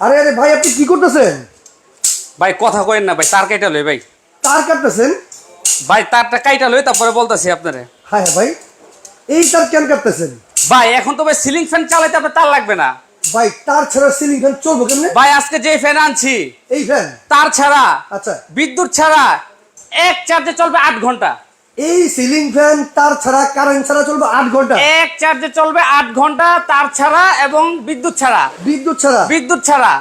আরে আরে ভাই আপনি কি করতেছেন? ভাই কথা কইেন না ভাই তার কাইটা লই ভাই। তার কাটতেছেন? ভাই তারটা কাইটা লই তারপরে বলতাছি আপনারে। হ্যাঁ হ্যাঁ ভাই এই তার কেন কাটতেছেন? ভাই এখন তো ভাই সিলিং ফ্যান চালাইতে আপনার তার লাগবে না। ভাই তার ছাড়া সিলিং ফ্যান চলবো কেমনে? ভাই আজকে যে ফ্যান আনছি এই ফ্যান তার ছাড়া আচ্ছা। বিদ্যুৎ ছাড়া এক চার্জে চলবে আট ঘণ্টা। এই সিলিং ফ্যান তার ছাড়া কারেন্ট ছাড়া চলবে আট ঘণ্টা। এক চার্জে চলবে আট ঘণ্টা তার ছাড়া এবং বিদ্যুৎ ছাড়া। বিদ্যুৎ ছাড়া? বিদ্যুৎ ছাড়া।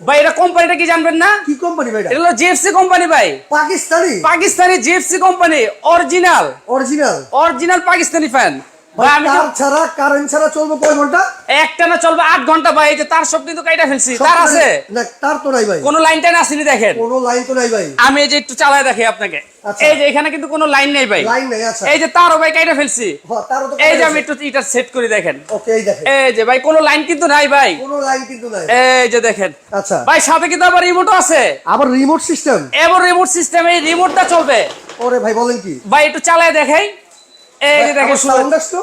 ভাই এটা কোম্পানিটা কি জানবেন না? কি কোম্পানি ভাই এটা? হলো জিএফসি কোম্পানি ভাই। Pakistani? Pakistani GFC company original original original Pakistani fan ছাড়া কারেন্ট ছাড়া চলবে কয় ঘণ্টা? একটা না চলবে আট ঘণ্টা ভাই যে তার সব কিন্তু কাইটা ফেলছি। তার আছে? না তার তো নাই ভাই। কোনো লাইন টাইন আসেনি দেখেন। কোনো লাইন তো নাই ভাই। আমি এই যে একটু চালায় দেখি আপনাকে। আচ্ছা। এই যে এখানে কিন্তু কোনো লাইন নেই ভাই। লাইন নাই আচ্ছা। এই যে তারও ভাই কাইটা ফেলছি। তারও তো এই যে আমি একটু এটা সেট করে দেখেন। ওকে এই দেখেন। এই যে ভাই কোনো লাইন কিন্তু নাই ভাই। কোনো লাইন কিন্তু নাই। এই যে দেখেন। আচ্ছা। ভাই সাথে কিন্তু আবার রিমোটও আছে। আবার রিমোট সিস্টেম এবার রিমোট সিস্টেম এই রিমোটটা চলবে। ওরে ভাই বলেন কি? ভাই একটু চালায় দেখাই। এই যে দেখেন সাউন্ড আসতো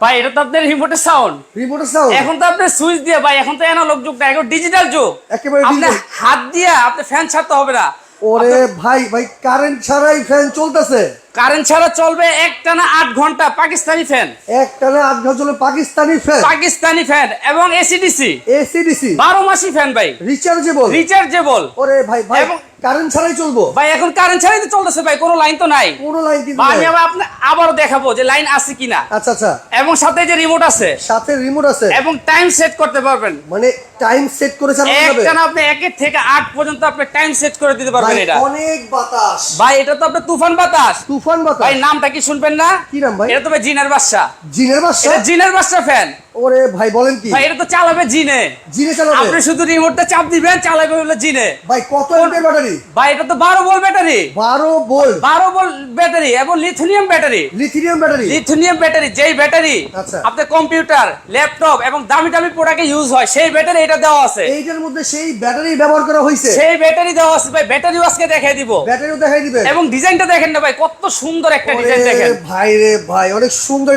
ভাই এটা তো আপনার রিমোটের সাউন্ড রিমোটের সাউন্ড এখন তো আপনার সুইচ দিয়ে ভাই এখন তো অ্যানালগ যুগ না এখন ডিজিটাল যুগ। একেবারে আপনি হাত দিয়ে আপনি ফ্যান ছাড়তে হবে না। ওরে ভাই ভাই কারেন্ট ছাড়াই ফ্যান চলতেছে। কারেন্ট ছাড়া চলবে একটানা আট ঘণ্টা পাকিস্তানি ফ্যান একটানে আট ঘণ্টা চলে পাকিস্তানি ফ্যান পাকিস্তানি ফ্যান এবং এসিডিসি এসিডিসি বারো মাসি ফ্যান ভাই। রিচার্জেবল রিচার্জেবল ওরে ভাই ভাই এবং- কারেন্ট ছাড়াই চলবো? ভাই এখন কারেন্ট ছাড়াই তো চলতেছে ভাই কোনো লাইন তো নাই। কোনো লাইন কিন্তু আমি আবার আপনি আবারও দেখাবো যে লাইন আছে কিনা। আচ্ছা আচ্ছা। এবং সাথে যে রিমোট আছে। সাথে রিমোট আছে। এবং টাইম সেট করতে পারবেন। মানে টাইম সেট করে চালানো যাবে। একটানা আপনি থেকে আট পর্যন্ত আপনি টাইম সেট করে দিতে পারবেন এটা। অনেক বাতাস। ভাই এটা তো আপনার তুফান বাতাস। তুফান বাতাস? ভাই নামটা কি শুনবেন না? কি নাম ভাই? এটা তো ভাই জিনের বাদশা। জিনের বাদশা? জিনের বাদশা ফ্যান। ওরে ভাই বলেন কি? ভাই এটা তো চালাবে জিনে। জিনে চালাবে? আপনি শুধু রিমোটটা চাপ দিবেন চালাবে হলো জিনে। ভাই কত এমপের ব্যাটারি ভাই এটা তো বারো বল ব্যাটারি বারো ভোল্ট বারো বল ব্যাটারি এবং lithium battery lithium battery lithium battery যেই ব্যাটারি আচ্ছা। আপনার কম্পিউটার ল্যাপটপ এবং দামি দামি প্রোডাক্টে ইউজ হয় সেই ব্যাটারি এটা দেওয়া আছে। এইটার মধ্যে সেই ব্যাটারি ব্যবহার করা হয়েছে? সেই ব্যাটারি দেওয়া আছে ভাই ব্যাটারিও আজকে দেখাই দিব। ব্যাটারিও দেখাই দিবে এবং ডিজাইনটা দেখেন না ভাই কত সুন্দর একটা ডিজাইন দেখেন। ভাই রে ভাই অনেক সুন্দর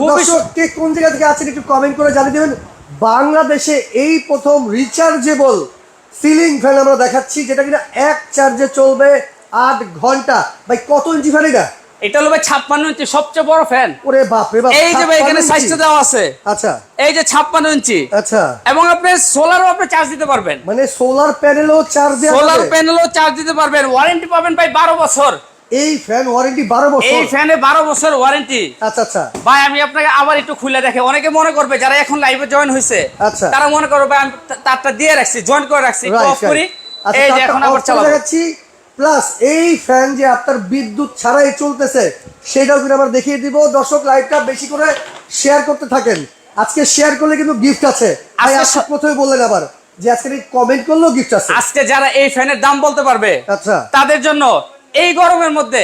দর্শক কে কোন জায়গা থেকে আছেন একটু কমেন্ট করে জানিয়ে দেবেন। বাংলাদেশে এই প্রথম রিচার্জেবল সিলিং ফ্যান আমরা দেখাচ্ছি যেটা কিনা এক চার্জে চলবে আট ঘণ্টা। ভাই কত ইঞ্চি ফ্যান এটা? এটা হলো ভাই ছাপ্পান্ন ইঞ্চি সবচেয়ে বড় ফ্যান ওরে বাপ রে বাপ এই যে ভাই এখানে 56 সাইজটা দেওয়া আছে। আচ্ছা। এই যে ছাপ্পান্ন ইঞ্চি আচ্ছা। এবং আপনি সোলারও আপনি চার্জ দিতে পারবেন। মানে সোলার প্যানেলও চার্জ সোলার প্যানেলও চার্জ দিতে পারবেন। ওয়ারেন্টি পাবেন ভাই বারো বছর। এই ফ্যান ওয়ারেন্টি বারো বছর। এই ফ্যানে বারো বছর ওয়ারেন্টি আচ্ছা আচ্ছা। ভাই আমি আপনাকে আবার একটু খুলে দেখে অনেকে মনে করবে যারা এখন লাইভে জয়েন আচ্ছা। তারা মনে করবে আমি তারটা দিয়ে রাখছি জয়েন করে রাখছি অফ করি। আচ্ছা, এই যে এখন আবার করে চালাবো। দেখাচ্ছি প্লাস এই ফ্যান যে আপনার বিদ্যুৎ ছাড়াই চলতেছে সেটাও কিন্তু আমরা দেখিয়ে দিব। দর্শক লাইভটা বেশি করে শেয়ার করতে থাকেন। আজকে শেয়ার করলে কিন্তু গিফট আছে। ভাই আজকে প্রথমে বললেন আবার যে আজকে কমেন্ট করলেও গিফট আছে। আজকে যারা এই ফ্যানের দাম বলতে পারবে আচ্ছা। তাদের জন্য এই গরমের মধ্যে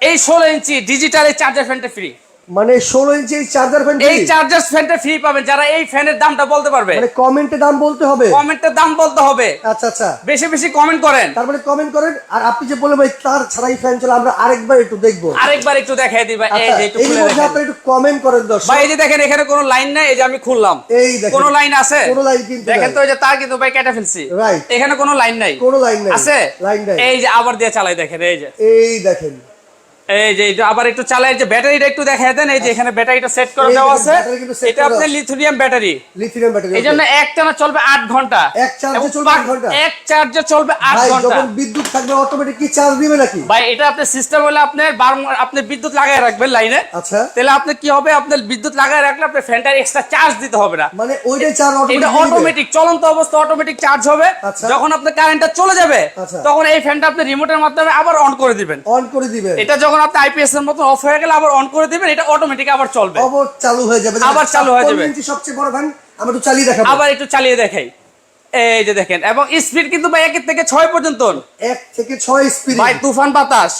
এই ষোলো ইঞ্চি ডিজিটাল এই চার্জার ফ্যানটা ফ্রি মানে ষোলো ইঞ্চি চার্জার ফ্যান এই চার্জার ফ্যানটা ফ্রি পাবেন যারা এই ফ্যানের দামটা বলতে পারবে। মানে কমেন্টে দাম বলতে হবে? কমেন্টের দাম বলতে হবে। আচ্ছা আচ্ছা। বেশি বেশি কমেন্ট করেন। তারপরে কমেন্ট করেন আর আপনি যে বললেন ভাই তার ছাড়াই ফ্যান চলে আমরা আরেকবার একটু দেখব। আরেকবার একটু দিবা এই আচ্ছা যে একটু খুলে দেখেন আপনি একটু কমেন্ট করেন দর্শক। ভাই এই যে দেখেন এখানে কোনো লাইন নাই এই যে আমি খুললাম। এই দেখেন কোনো লাইন আছে? কোনো লাইন কিন্তু দেখেন তো এই যে তার কিন্তু ভাই কেটে ফেলছি। Right. এখানে কোনো লাইন নাই। কোনো লাইন নাই। আছে? লাইন নাই। এই যে আবার দিয়ে চালাই দেখেন এই যে। এই দেখেন। এই যে আবার একটু চালাই যে ব্যাটারিটা একটু দেখাই দেন। এই যে এখানে ব্যাটারিটা সেট করে দেওয়া আছে। এটা আপনার লিথিয়াম ব্যাটারি লিথিয়াম ব্যাটারি এই জন্য চলবে আট ঘণ্টা। এক এবং চলবে আট পাক- ঘণ্টা? এক চার্জে চলবে আট ভাই ঘণ্টা। যখন বিদ্যুৎ থাকবে অটোমেটিক কি চার্জ দিবে নাকি? ভাই এটা আপনার সিস্টেম হলে আপনার বারবার আপনি বিদ্যুৎ লাগাই রাখবেন লাইনে আচ্ছা। তাহলে আপনি কি হবে? আপনার বিদ্যুৎ লাগাই রাখলে আপনার ফ্যানটার এক্সট্রা চার্জ দিতে হবে না। মানে ওইটাই চার্জ অটোমেটিক অটোমেটিক চলন্ত অবস্থা অটোমেটিক চার্জ হবে। আচ্ছা। যখন আপনার কারেন্টটা চলে যাবে আচ্ছা। তখন এই ফ্যানটা আপনি রিমোটের মাধ্যমে আবার অন করে দিবেন। অন করে দিবেন। এটা যখন আপনি আইপিএস এর মতো অফ হয়ে গেলে আবার অন করে দিবেন এটা অটোমেটিক আবার চলবে। আবার চালু হয়ে যাবে। আবার চালু হয়ে যাবে। 56 সবচেয়ে বড় ভাই আমরা একটু চালিয়ে দেখাবো। আবার একটু চালিয়ে দেখাই। এই যে দেখেন এবং স্পিড কিন্তু ভাই একের থেকে ছয় পর্যন্ত। এক থেকে ছয় স্পিড ভাই তুফান বাতাস।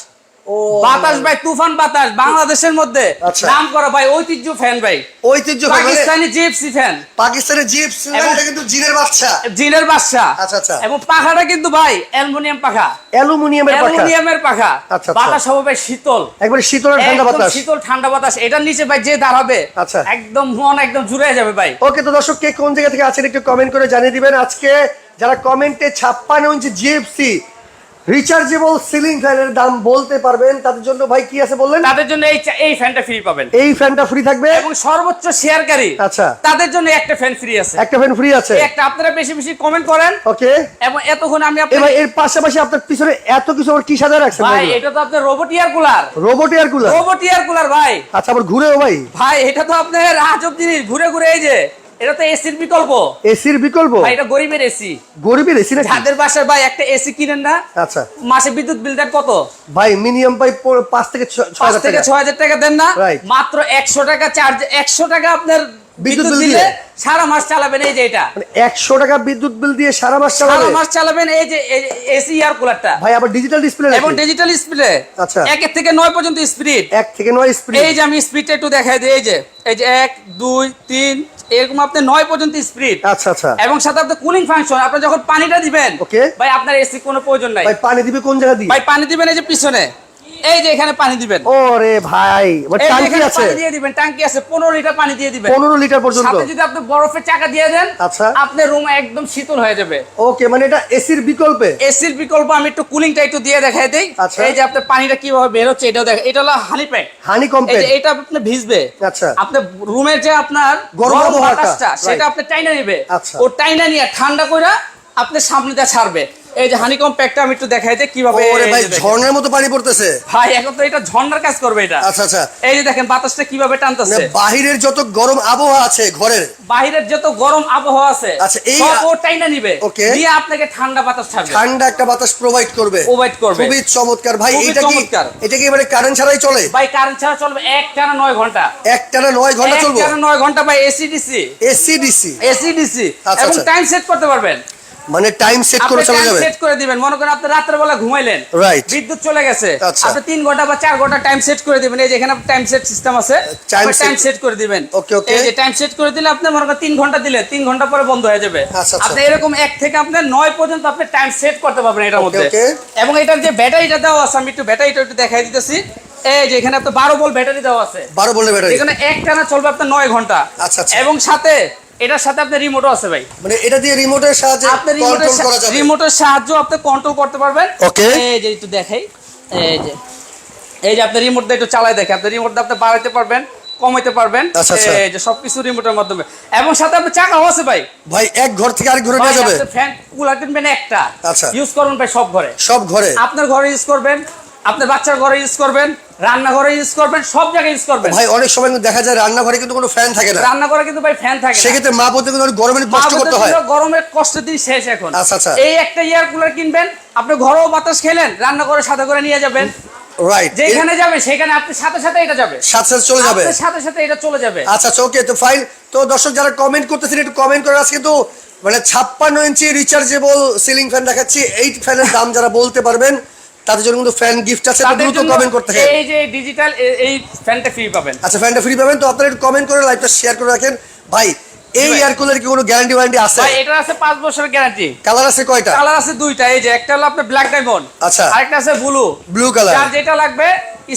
বাতাস ভাই তুফান বাতাস বাংলাদেশের মধ্যে আচ্ছা। নাম করা ভাই ঐতিহ্য ফ্যান ভাই। ঐতিহ্য মানে পাকিস্তানি জিএফসি ফ্যান পাকিস্তানের জিপ এবং- এটা কিন্তু জিনের বাচ্চা। জিনের বাদশা আচ্ছা, আচ্ছা। এবং পাখাটা কিন্তু ভাই অ্যালুমিনিয়াম পাখা। অ্যালুমিনিয়ামের পাখা। অ্যালুমিনিয়ামের পাখা। আচ্ছা, আচ্ছা। বাতাস হবে ভাই শীতল। একবারে শীতল ঠান্ডা বাতাস। শীতল ঠান্ডা বাতাস। এটার নিচে ভাই যে দাঁড়াবে আচ্ছা। একদম মন একদম জুড়ে যাবে ভাই। ওকে তো দর্শক কে কোন জায়গা থেকে আছেন একটু কমেন্ট করে জানিয়ে দিবেন। আজকে যারা কমেন্টে ছাপ্পান্ন ইঞ্চি জিএফসি রিচার্জেবল সিলিং ফ্যানের দাম বলতে পারবেন। তাদের জন্য ভাই কি আছে বললেন? তাদের জন্য এই এই ফ্যানটা ফ্রি পাবেন। এই ফ্যানটা ফ্রি থাকবে? এবং সর্বোচ্চ শেয়ারকারী আচ্ছা। তাদের জন্য একটা ফ্যান ফ্রি আছে। একটা ফ্যান ফ্রি আছে? একটা আপনারা বেশি বেশি কমেন্ট করেন। ওকে। এবং এতক্ষণ আমি এবার আপনার এর পাশাপাশি আপনার পিছনে এত কিছু আবার কি সাজা রাখছেন ভাই এটা তো আপনার robot air cooler robot air cooler robot air cooler ভাই। আচ্ছা আবার ঘুরেও ভাই। ভাই এটা তো আপনার আজব জিনিস। ঘুরে ঘুরে এই যে এটা তো এসির বিকল্প। এসির বিকল্প? ভাই এটা গরিবের এসি গরিবের এসি না যাদের বাসার ভাই একটা এসি কিনেন না আচ্ছা। মাসে বিদ্যুৎ বিল দেন কত? ভাই মিনিমাম ভাই পাঁচ থেকে ছ- ছয় হাজার থেকে টাকা। ছয় হাজার টাকা দেন না. মাত্র একশো টাকা চার্জ একশো টাকা আপনার বিদ্যুৎ বিদ্যুৎ দিয়ে? সারা মাস চালাবেন এই যে এটা। একশো টাকা বিদ্যুৎ বিল দিয়ে সারা মাস সারা মাস চালাবেন এই যে এসি এয়ার কুলারটা। ভাই আবার ডিজিটাল ডিসপ্লে এবং ডিজিটাল স্পিডে আচ্ছা। একের থেকে নয় পর্যন্ত স্পিড এক থেকে নয় স্পিড এই যে আমি স্পিডটা একটু দেখাই দিই এই যে এই যে এক দুই তিন এরকম আপনি নয় পর্যন্ত স্পিড আচ্ছা আচ্ছা। এবং সাথে কুলিং ফাংশন আপনি যখন পানিটা দিবেন Okay. ভাই আপনার এসি কোনো প্রয়োজন নাই। ভাই পানি দিবে কোন জায়গা দিয়ে? ভাই পানি দিবেন এই যে পিছনে। এই যে এখানে পানি দিবেন। ওরে ভাই টাঙ্কি আছে। পানি দিয়ে দিবেন ট্যাঙ্কি আছে পনেরো লিটার পানি দিয়ে দিবেন। পনেরো লিটার পর্যন্ত। সাথে যদি আপনি বরফের চাকা দিয়ে দেন আচ্ছা। আপনার রুম একদম শীতল হয়ে যাবে। ওকে মানে এটা এসির বিকল্পে? এসির বিকল্প আমি একটু কুলিংটা একটু দিয়ে দেখাই দেই। আচ্ছা। এই যে আপনার পানিটা কীভাবে বের হচ্ছে এটাও দেখ এটা হলো হানি প্যাক হানি এই কম্পেট এটা আপনি ভিজবে। আচ্ছা। আপনার রুমের যে আপনার গরম গরম বাতাসটা সেটা আপনি টাইনা নেবে। আচ্ছা। ও টাইনা নিয়ে ঠান্ডা কইরা আপনি সামনে দিয়ে ছাড়বে। এই যে হানিকম প্যাকটা আমি একটু দেখাই দিই কীভাবে ওরে ভাই ঝর্ণার মতো পানি পড়তেছে। ভাই এখন তো এটা ঝর্ণার কাজ করবে এটা। আচ্ছা আচ্ছা। এই যে দেখেন বাতাসটা কীভাবে টানতেছে। বাহিরের যত গরম আবহাওয়া আছে ঘরের। বাহিরের যত গরম আবহাওয়া আছে আচ্ছা, এই- সব ও টাইনা নিবে। Okay. দিয়ে আপনাকে ঠান্ডা বাতাস ছাড়বে। ঠান্ডা একটা বাতাস প্রোভাইড করবে। Provide করবে। খুবই চমৎকার। ভাই এটা কি। এটা কি মানে কারেন্ট ছাড়াই চলে? ভাই কারেন্ট ছাড়া চলবে এক টানা নয় ঘণ্টা। একটানা নয় ঘণ্টা এক চলবে? টানা নয় ঘণ্টা ভাই এসিডিসি এসি ডিসি এসিডিসি আচ্ছা, এবং আচ্ছা। টাইম সেট করতে পারবেন। মানে টাইম সেট করে চলে যাবে সেট করে দিবেন মনে করেন আপনি রাত্রে বেলা ঘুমাইলেন Right. বিদ্যুৎ চলে গেছে আচ্ছা। আপনি তিন ঘণ্টা বা চার ঘণ্টা টাইম সেট করে দিবেন এই যে এখানে টাইম সেট সিস্টেম আছে টাইম সেট করে দিবেন Okay, okay. এই যে টাইম সেট করে দিলে আপনি মনে করেন তিন ঘণ্টা দিলে তিন ঘণ্টা পরে বন্ধ হয়ে যাবে আচ্ছা, আচ্ছা। আপনি এরকম এক থেকে আপনি নয় পর্যন্ত আপনি টাইম সেট করতে পারবেন এটার মধ্যে okay. এবং এটার যে ব্যাটারিটা দেওয়া আছে আমি একটু ব্যাটারিটা একটু দেখাই দিতেছি এই যে এখানে আপনার বারো বল ব্যাটারি দেওয়া আছে বারো বললে ব্যাটারি এখানে এক টানা চলবে আপনার নয় ঘণ্টা আচ্ছা, আচ্ছা। এবং সাথে এটার সাথে আপনার রিমোটও আছে ভাই। মানে এটা দিয়ে রিমোটের সাহায্যে আপনি কন্ট্রোল করা যাবে। রিমোটের সাহায্যে আপনি কন্ট্রোল করতে পারবেন। Okay. এই যে একটু দেখাই। এই যে। এই যে আপনি রিমোট দিয়ে একটু চালাই দেখে আপনি রিমোট দিয়ে আপনি বাড়াইতে পারবেন কমাইতে পারবেন। আচ্ছা, আচ্ছা। এই যে সবকিছু রিমোটের মাধ্যমে। এবং সাথে আপনি চাকাও আছে ভাই। ভাই এক ঘর থেকে আরেক ঘরে নিয়ে যাবে? ফ্যান কুলার কিনবেন একটা। আচ্ছা। ইউজ করবেন ভাই সব ঘরে। সব ঘরে? আপনার ঘরে ইউজ করবেন আপনার বাচ্চার ঘরে ইউজ করবেন রান্নাঘরে ইউজ করবেন সব জায়গায় ইউজ করবেন। ভাই অনেক সময় দেখা যায় রান্নাঘরে কিন্তু কোনো ফ্যান থাকে না। রান্নাঘরে কিন্তু ভাই ফ্যান থাকে সেক্ষেত্রে মা বলতে কিন্তু অনেক গরমে কষ্ট করতে হয়। গরমের কষ্টের দিন শেষ এখন। আচ্ছা, আচ্ছা। এই একটা ইয়ার কুলার কিনবেন আপনি ঘরেও বাতাস খেলেন রান্না করে সাথে করে নিয়ে যাবেন। রাইট যেখানে যাবে সেখানে আপনি সাথে সাথে এটা যাবে। সাথে সাথে চলে যাবে। সাথে সাথে এটা চলে যাবে। আচ্ছা আচ্ছা ওকে তো ফাইন তো দর্শক যারা কমেন্ট করতেছেন একটু কমেন্ট করে আজকে তো মানে ছাপ্পান্ন ইঞ্চি রিচার্জেবল সিলিং ফ্যান দেখাচ্ছি। এই ফ্যানের দাম যারা বলতে পারবেন তাদের জন্য কিন্তু ফ্যান গিফট আছে দ্রুত কমেন্ট করতে থাকেন এই যে ডিজিটাল এই ফ্যানটা ফ্রি পাবেন। আচ্ছা ফ্যানটা ফ্রি পাবেন তো আপনারা একটু কমেন্ট করে লাইভটা শেয়ার করে রাখেন। ভাই এই। এয়ার কুলার কি কোনো গ্যারান্টি ওয়ারেন্টি আছে? ভাই এটা আছে পাঁচ বছরের গ্যারান্টি কালার আছে কয়টা? কালার আছে দুইটা এই যে একটা হলো আপনার ব্ল্যাক ডায়মন্ড আচ্ছা। আরেকটা আছে ব্লু ব্লু কালার যার যেটা লাগবে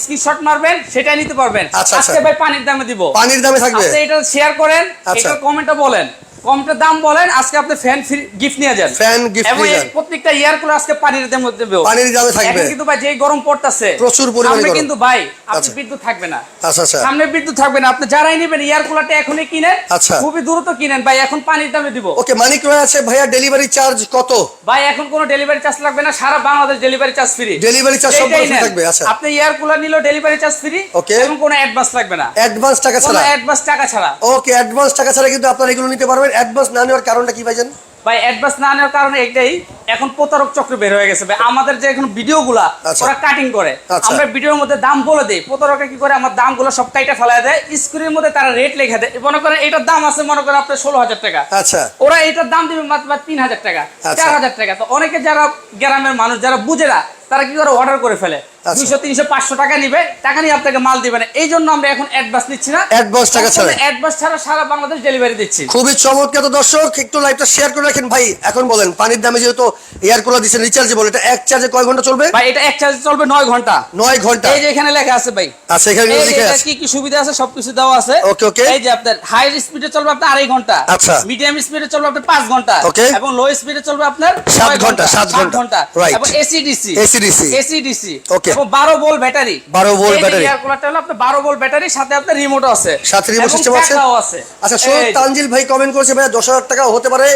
স্ক্রিনশট মারবেন সেটাই নিতে পারবেন। আচ্ছা, আচ্ছা। আজকে ভাই পানির দামে দিব। পানির দামে থাকবে? আপনি এটা শেয়ার করেন আচ্ছা। এটা কমেন্টে বলেন। কমেন্টের দাম বলেন আজকে আপনি ফ্যান গিফট নিয়ে যান। ফ্যান গিফট এবং নিয়ে যান। প্রত্যেকটা ইয়ার করে আজকে পানির দামে দেবো পানির দামে থাকবে। কিন্তু ভাই যেই গরম পড়তাছে প্রচুর পরিমাণে গরম। কিন্তু ভাই আপনি আচ্ছা। বিদ্যুৎ থাকবে না। আচ্ছা আচ্ছা। সামনে বিদ্যুৎ থাকবে না। আপনি যারাই নেবেন এয়ার কুলারটা এখনই কিনেন। আচ্ছা। খুবই দ্রুত কিনেন। ভাই এখন পানির দামে দিব। ওকে মানিক রয় আছে? ভাইয়া ডেলিভারি চার্জ কত? ভাই এখন কোনো ডেলিভারি চার্জ লাগবে না। সারা Bangladesh delivery charge free delivery charge সম্পূর্ণ থাকবে আচ্ছা। আপনি এয়ার কুলার নিলেও ডেলিভারি চার্জ ফ্রি Okay. এবং কোনো অ্যাডভান্স লাগবে না। অ্যাডভান্স টাকা ছাড়া? অ্যাডভান্স টাকা ছাড়া। ওকে অ্যাডভান্স টাকা ছাড়া কিন্তু আপনারা এগুলো নিতে পারবেন অ্যাডভান্স না নেওয়ার কারণটা কি ভাইজান? ভাই অ্যাডভান্স না নেওয়ার কারণে এটাই এখন প্রতারক চক্র বের হয়ে গেছে। ভাই আমাদের যে এখন ভিডিওগুলা আচ্ছা। ওরা কাটিং করে। আচ্ছা। আমরা ভিডিওর মধ্যে দাম বলে দেই। প্রতারকে কি করে আমার দামগুলো সব কাইটা ফেলায় দেয়। স্ক্রিনের মধ্যে তারা রেট লিখে দেয়। মনে করেন এটার দাম আছে মনে করেন আপনার ষোলো হাজার টাকা। আচ্ছা। ওরা এটার দাম দিবে মাত্র তিন হাজার টাকা আচ্ছা। চার হাজার টাকা। তো অনেকে যারা গ্রামের মানুষ যারা বুঝে না তারা কি করে অর্ডার করে ফেলে? আচ্ছা। দুইশো তিনশো পাঁচশো টাকা নিবে টাকা নিয়ে আপনাকে মাল দিবে না। এই জন্য আমরা এখন অ্যাডভান্স নিচ্ছি না। Advance টাকা ছাড়া। অ্যাডভান্স ছাড়া সারা বাংলাদেশ ডেলিভারি দিচ্ছি। খুবই চমৎকার। তো দর্শক একটু লাইভটা শেয়ার করে রাখেন। ভাই এখন বলেন পানির দামে যেহেতু এয়ার কুলার দিচ্ছেন রিচার্জেবল এটা এক চার্জে কয় ঘণ্টা চলবে? ভাই এটা এক চার্জ চলবে নয় ঘণ্টা। নয় ঘণ্টা। এই যে এখানে লেখা আছে ভাই। আচ্ছা এখানে এটা আছে। কি কি সুবিধা আছে? সবকিছু দেওয়া আছে। Okay, okay. এই যে আপনার হাই স্পিডে চলবে আপনার আড়াই ঘণ্টা। আচ্ছা। মিডিয়াম স্পিডে চলবে আপনার পাঁচ ঘণ্টা। ওকে। এবং লো স্পিডে চলবে আপনার সাত ঘণ্টা, সাত ঘণ্টা। Right. এবং AC DC AC DC AC DC Okay. এবং বারো volt battery. 12 volt battery। Air কুলারটা হলো আপনার বারো ভোল্ট ব্যাটারি সাথে আপনার রিমোটও আছে। সাথে এবং system আছে? আছে। আচ্ছা এই তানজিল ভাই কমেন্ট করেছে দশ হাজার টাকা হতে পারে।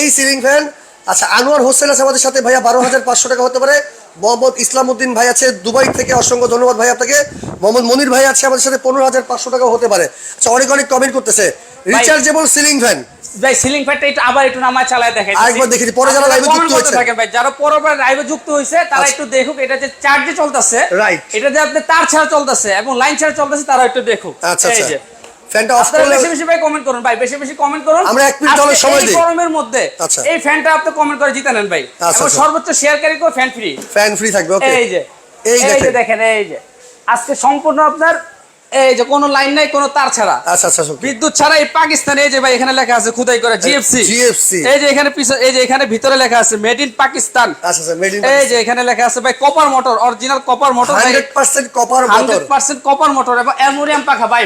এই সিলিং ফ্যান আচ্ছা আনোয়ার হোসেন আছে আমাদের সাথে ভাইয়া বারো হাজার পাঁচশো টাকা হতে পারে। মোহাম্মদ ইসলাম উদ্দিন ভাই আছে দুবাই থেকে অসংখ্য ধন্যবাদ ভাই আপনাকে। মোহাম্মদ মনির ভাই আছে আমাদের সাথে পনেরো হাজার পাঁচশো টাকা হতে পারে। আচ্ছা অনেক অনেক কমেন্ট করতেছে। রিচার্জেবল সিলিং ফ্যান ভাই সিলিং ফ্যানটা একটু আবার একটু নামায় চালায় দেখাই আরেকবার দেখেছি, পরে যারা এ যুক্ত হয়েছে। থাকেন ভাই যারা পরবার লাইভে যুক্ত হয়েছে তারা আচ্ছা। একটু দেখুক এটা যে চার্জে চলতেছে Right. এটা যে আপনি তার ছাড়া চলতেছে এবং লাইন ছাড়া চলতেছে তারা একটু দেখুক আচ্ছা আচ্ছা ফ্যানটা অফ করলে বেশি বেশি ভাই কমেন্ট করুন ভাই বেশি বেশি কমেন্ট করুন আমরা এক মিনিট তাহলে সময় দিই। গরমের মধ্যে আচ্ছা। এই ফ্যানটা আপনি কমেন্ট করে জিতে নেন ভাই আচ্ছা, এবং। সর্বোচ্চ শেয়ারকারী ফ্যান ফ্রি ফ্যান ফ্রি থাকবে ওকে এই যে এই দেখেন এই যে আজকে সম্পূর্ণ আপনার এই যে কোনো লাইন নাই কোনো তার ছাড়া। আচ্ছা আচ্ছা বিদ্যুৎ ছাড়া এই পাকিস্তানে এই যে ভাই এখানে লেখা আছে খুদাই করে জিএফসি জিএফসি এই যে এখানে এই যে এখানে ভিতরে লেখা আছে মেড ইন পাকিস্তান আচ্ছা আচ্ছা মেড ইন এই যে এখানে লেখা আছে ভাই copper motor original copper motor hundred percent copper motor hundred percent copper motor এবং অ্যালুমিনিয়াম পাখা ভাই।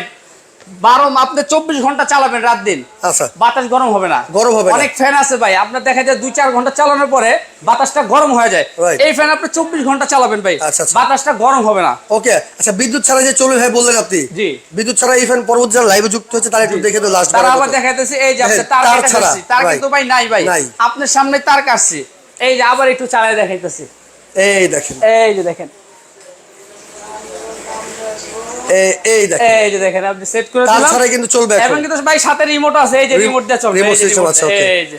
বারো আপনি চব্বিশ ঘণ্টা চালাবেন রাত দিন। আচ্ছা। বাতাস গরম হবে না। গরম হবে অনেক ফ্যান আছে ভাই। আপনার দেখা যায় দুই চার ঘণ্টা চালানোর পরে বাতাসটা গরম হয়ে যায়। এই ফ্যান আপনি চব্বিশ ঘণ্টা চালাবেন ভাই। আচ্ছা, আচ্ছা। বাতাসটা গরম হবে না। ওকে আচ্ছা বিদ্যুৎ ছাড়া যে চলবে ভাই বললেন আপনি। জি। বিদ্যুৎ ছাড়া এই ফ্যান পরবর্তী যারা লাইভে যুক্ত হচ্ছে তারা একটু দেখে তো লাস্ট তারা আবার দেখাইতেছে এই যে হ্যাঁ, তার তার ছাড়া, তার কিন্তু ভাই নাই ভাই। আপনার সামনে তার কাটছি এই যে আবার একটু চালায় দেখাইতেছি। এই দেখেন। এই যে দেখেন। এই- দেখেন। এই যে দেখেন আপনি সেট করে দিলাম। ছাড়াই কিন্তু চলবে এখন। কিন্তু ভাই সাথে রিমোট আছে এই যে রিমোট দিয়ে চলবে remote এই যে system remote, আছে, okay. এই যে।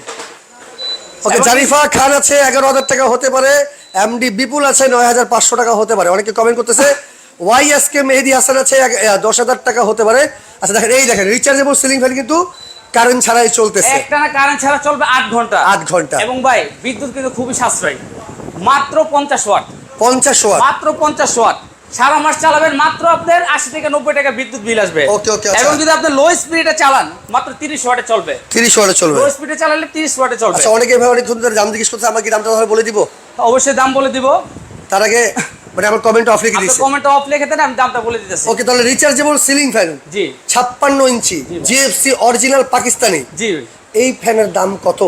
ওকে জারিফা খান আছে এগারো হাজার টাকা হতে পারে। এমডি বিপুল আছে নয় হাজার পাঁচশো টাকা হতে পারে। অনেকে কমেন্ট করতেছে ওয়াই মেহেদি হাসান আছে এক- এ, দশ হাজার টাকা হতে পারে। আচ্ছা দেখেন এই দেখেন রিচার্জেবল সিলিং ফ্যান কিন্তু কারেন্ট ছাড়াই চলতেছে। একটানা কারেন্ট ছাড়া চলবে আট ঘণ্টা। আট ঘণ্টা। এবং ভাই বিদ্যুৎ কিন্তু খুবই সাশ্রয়ী। মাত্র পঞ্চাশ ওয়াট। পঞ্চাশ ওয়াট। মাত্র পঞ্চাশ ওয়াট। সারা মাস চালাবেন মাত্র আপনার আশি থেকে নব্বই টাকা বিদ্যুৎ বিল আসবে। আচ্ছা। এবং যদি আপনি লো স্পিডে চালান মাত্র তিরিশ ওয়াটে চলবে। তিরিশ ওয়াটে চলবে। লো স্পিডে চালালে তিরিশ ওয়াটে চলবে। আচ্ছা অনেকে অনেক ধরে দাম জিজ্ঞেস করছে আমাকে দামটা বলে দিব? অবশ্যই দাম বলে দিব। তার আগে মানে আমার কমেন্ট অফ লিখে দিচ্ছি কমেন্ট অফ লিখে দেন আমি দামটা বলে দিতেছি। ওকে তাহলে রিচার্জেবল সিলিং ফ্যান জি। ছাপ্পান্ন ইঞ্চি জিএফসি অরিজিনাল পাকিস্তানি। জি এই ফ্যানের দাম কত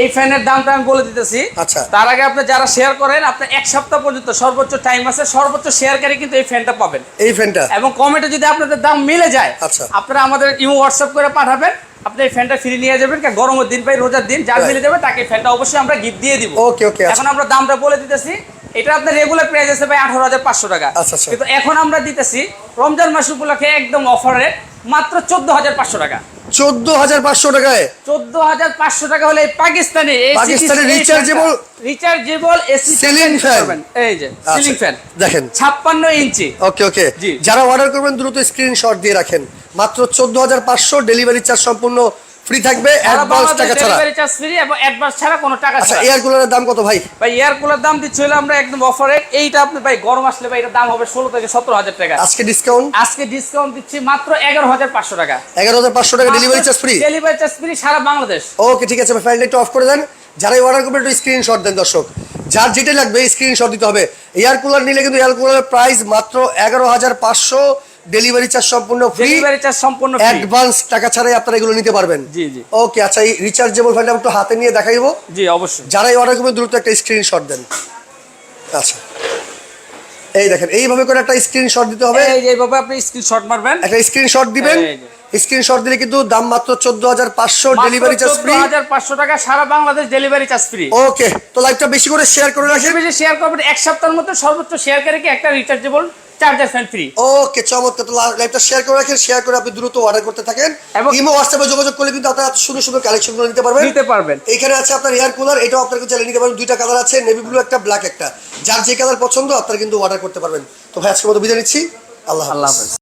এই ফ্যানের দামটা আমি বলে দিতেছি আচ্ছা। তার আগে আপনি যারা শেয়ার করেন আপনি এক সপ্তাহ পর্যন্ত সর্বোচ্চ টাইম আছে সর্বোচ্চ শেয়ারকারী কিন্তু এই ফ্যানটা পাবেন এই ফ্যানটা এবং কমেন্টে যদি আপনাদের দাম মিলে যায় আচ্ছা। আপনারা আমাদের ইমো হোয়াটসঅ্যাপ করে পাঠাবেন আপনি এই ফ্যানটা ফ্রি নিয়ে যাবেন কা গরমের দিন পাই রোজার দিন যার. মিলে যাবে তাকে ফ্যানটা অবশ্যই আমরা গিফট দিয়ে দিব ওকে okay, আচ্ছা। এখন আমরা দামটা বলে দিতেছি এটা আপনার রেগুলার প্রাইস আছে ভাই আঠারো হাজার পাঁচশো টাকা আচ্ছা, আচ্ছা। কিন্তু এখন আমরা দিতেছি রমজান মাস উপলক্ষে একদম অফারে মাত্র চোদ্দ হাজার পাঁচশো টাকা চোদ্দ হাজার পাঁচশো টাকায়। চোদ্দ হাজার পাঁচশো টাকা হলে Pakistani Pakistani rechargeable rechargeable AC ceiling fan এই যে সিলিং ফ্যান দেখেন। ছাপ্পান্ন ইঞ্চি। ওকে ওকে। যারা অর্ডার করবেন দ্রুত স্ক্রিনশট দিয়ে রাখেন। মাত্র চোদ্দ হাজার পাঁচশো ডেলিভারি চার্জ সম্পূর্ণ ফ্রি থাকবে অ্যাডভান্স টাকা ছাড়া। ডেলিভারি চার্জ ফ্রি এবং অ্যাডভান্স ছাড়া কোনো টাকা আচ্ছা এয়ার কুলারের দাম কত ভাই? ভাই এয়ার কুলার দাম দিচ্ছি হলো আমরা একদম অফারে এইটা আপনি ভাই গরম আসলে ভাই এটার দাম হবে ষোলো থেকে সতেরো হাজার টাকা। আজকে ডিসকাউন্ট আজকে ডিসকাউন্ট দিচ্ছি মাত্র এগারো হাজার পাঁচশো টাকা। এগারো হাজার পাঁচশো টাকা delivery charge free delivery charge free সারা বাংলাদেশ। ওকে ঠিক আছে ফ্যানটা একটু অফ করে দেন। যারাই অর্ডার করবেন একটু স্ক্রিনশট দেন দর্শক। যার যেটা লাগবে স্ক্রিনশট দিতে হবে। এয়ার কুলার নিলে কিন্তু এয়ার কুলারের প্রাইস মাত্র এগারো হাজার পাঁচশো। ডেলিভারি চার্জ সম্পূর্ণ ফ্রি ডেলিভারি চার্জ সম্পূর্ণ ফ্রি অ্যাডভান্স টাকা ছাড়াই আপনারা এগুলো নিতে পারবেন। জি, জি। ওকে আচ্ছা এই রিচার্জেবল ফ্যানটা একটু হাতে নিয়ে দেখাইবো। জি অবশ্যই। যারাই অর্ডার করবেন দ্রুত একটা স্ক্রিনশট দেন। আচ্ছা। এই দেখেন এইভাবে করে একটা স্ক্রিনশট দিতে হবে। এই যে এইভাবে আপনি স্ক্রিনশট মারবেন। একটা স্ক্রিনশট দিবেন। স্ক্রিনশট দিলে কিন্তু দাম মাত্র চোদ্দ হাজার পাঁচশো ডেলিভারি চার্জ ফ্রি হাজার পাঁচশো টাকা সারা Bangladesh delivery charge free okay তো লাইভটা বেশি করে শেয়ার করে রাখেন। বেশি শেয়ার করবেন। এক সপ্তাহের মধ্যে সর্বোচ্চ শেয়ারকারীকে একটা rechargeable charger fan free okay চমৎকার। তো লাইভটা শেয়ার করে রাখেন শেয়ার করে আপনি দ্রুত অর্ডার করতে থাকেন। এবং- ইমো হোয়াটসঅ্যাপে যোগাযোগ করলে কিন্তু আপনারা সুন্দর সুন্দর কালেকশনগুলো নিতে পারবেন। নিতে পারবেন। এখানে আছে আপনার এয়ার কুলার এটাও আপনার চালিয়ে নিতে পারবেন। দুইটা কালার আছে নেভি ব্লু একটা ব্ল্যাক একটা। যার যে কালার পছন্দ আপনারা কিন্তু অর্ডার করতে পারবেন। তো ভাই আজকে মতো বিদায় নিচ্ছি। আল্লাহ আল্লাহ হাফেজ।